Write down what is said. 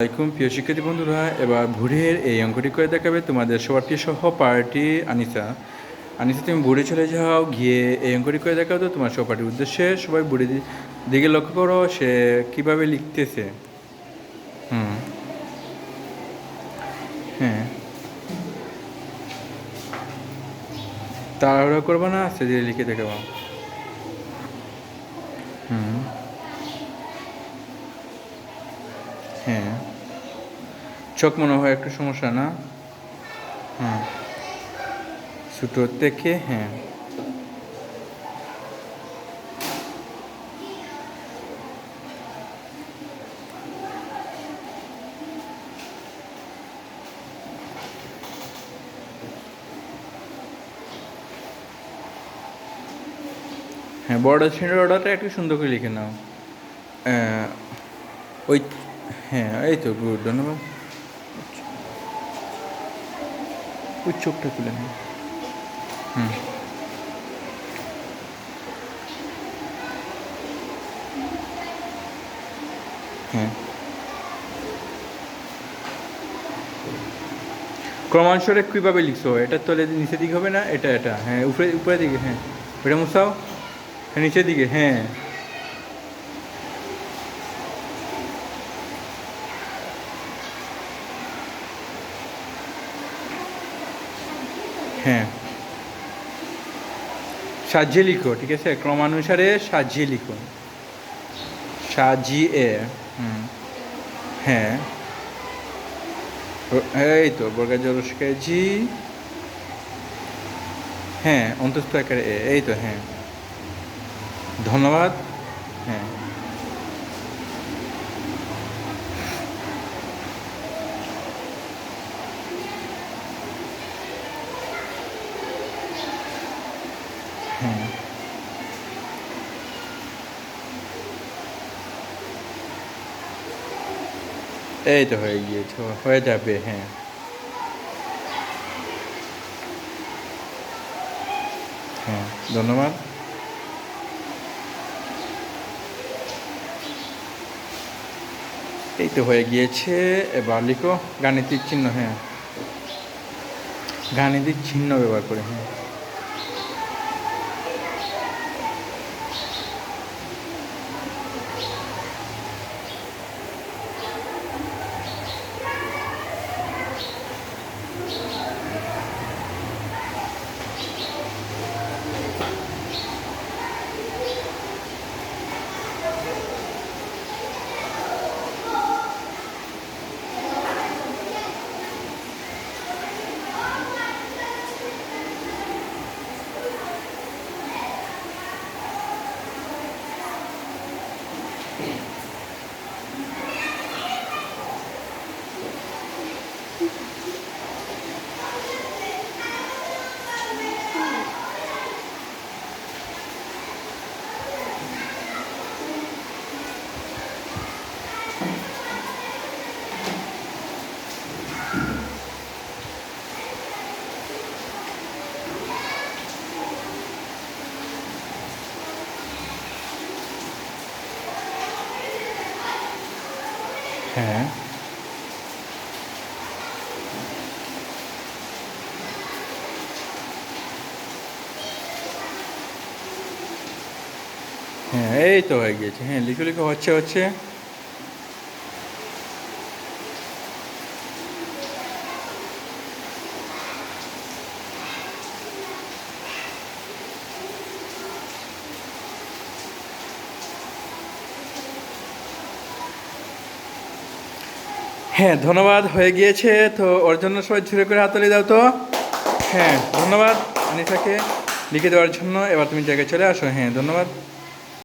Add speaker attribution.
Speaker 1: আসসালামাইকুম প্রিয় শিক্ষার্থী বন্ধুরা, এবার ভুড়ের এই অঙ্কটি করে দেখাবে তোমাদের সবারটি সহ পার্টি, আনিসা। আনিসা, তুমি বুড়ে চলে যাও, গিয়ে এই অঙ্কটি করে দেখাও তো তোমার সহপাঠীর উদ্দেশ্যে। সবাই বুড়ি দিকে লক্ষ্য করো, সে কীভাবে লিখতেছে। হুম। হ্যাঁ। তাড়াহুড়া করব না আস্তে ধীরে লিখে দেখাবো। হুম। হ্যাঁ। চোখ মনে হয় একটু সমস্যা, না? হ্যাঁ। ছোটো থেকে হ্যাঁ। হ্যাঁ বড় শ্রেণির অর্ডারটা একটু সুন্দর করে লিখে নাও। ওই হ্যাঁ এই তো, গুড, ধন্যবাদ। ওই চোখটা তুলে নিন। হুম। কীভাবে লিখছো? এটা তলে নিচের দিকে হবে না? এটা এটা। হ্যাঁ উপরে উপরের দিকে হ্যাঁ। ওটা মুসাও হ্যাঁ নিচের দিকে হ্যাঁ। হ্যাঁ। সাজিয়ে লিখো ঠিক আছে? ক্রমানুসারে সাজিয়ে লিখো সাজিয়ে হ্যাঁ। এই তো বর্গা জলস্কায় জি। হ্যাঁ অন্তস্থ আকারে এই তো হ্যাঁ। ধন্যবাদ। হ্যাঁ। হ্যাঁ। এই তো হয়ে গিয়েছে, হয়ে যাবে হ্যাঁ। হ্যাঁ ধন্যবাদ। এই তো হয়ে গিয়েছে, এবার লিখো, গাণিতিক চিহ্ন হ্যাঁ। গাণিতিক চিহ্ন ব্যবহার করে হ্যাঁ। হ্যাঁ হ্যাঁ এই তো হয়ে গিয়েছে হ্যাঁ লিখে লিখে হচ্ছে হচ্ছে হ্যাঁ ধন্যবাদ, হয়ে গিয়েছে, তো ওর জন্য সবাই ঝুড়ে করে হাততালি দাও তো। হ্যাঁ ধন্যবাদ, আনিসাকে লিখে দেওয়ার জন্য। এবার তুমি জায়গায় চলে আসো। হ্যাঁ ধন্যবাদ।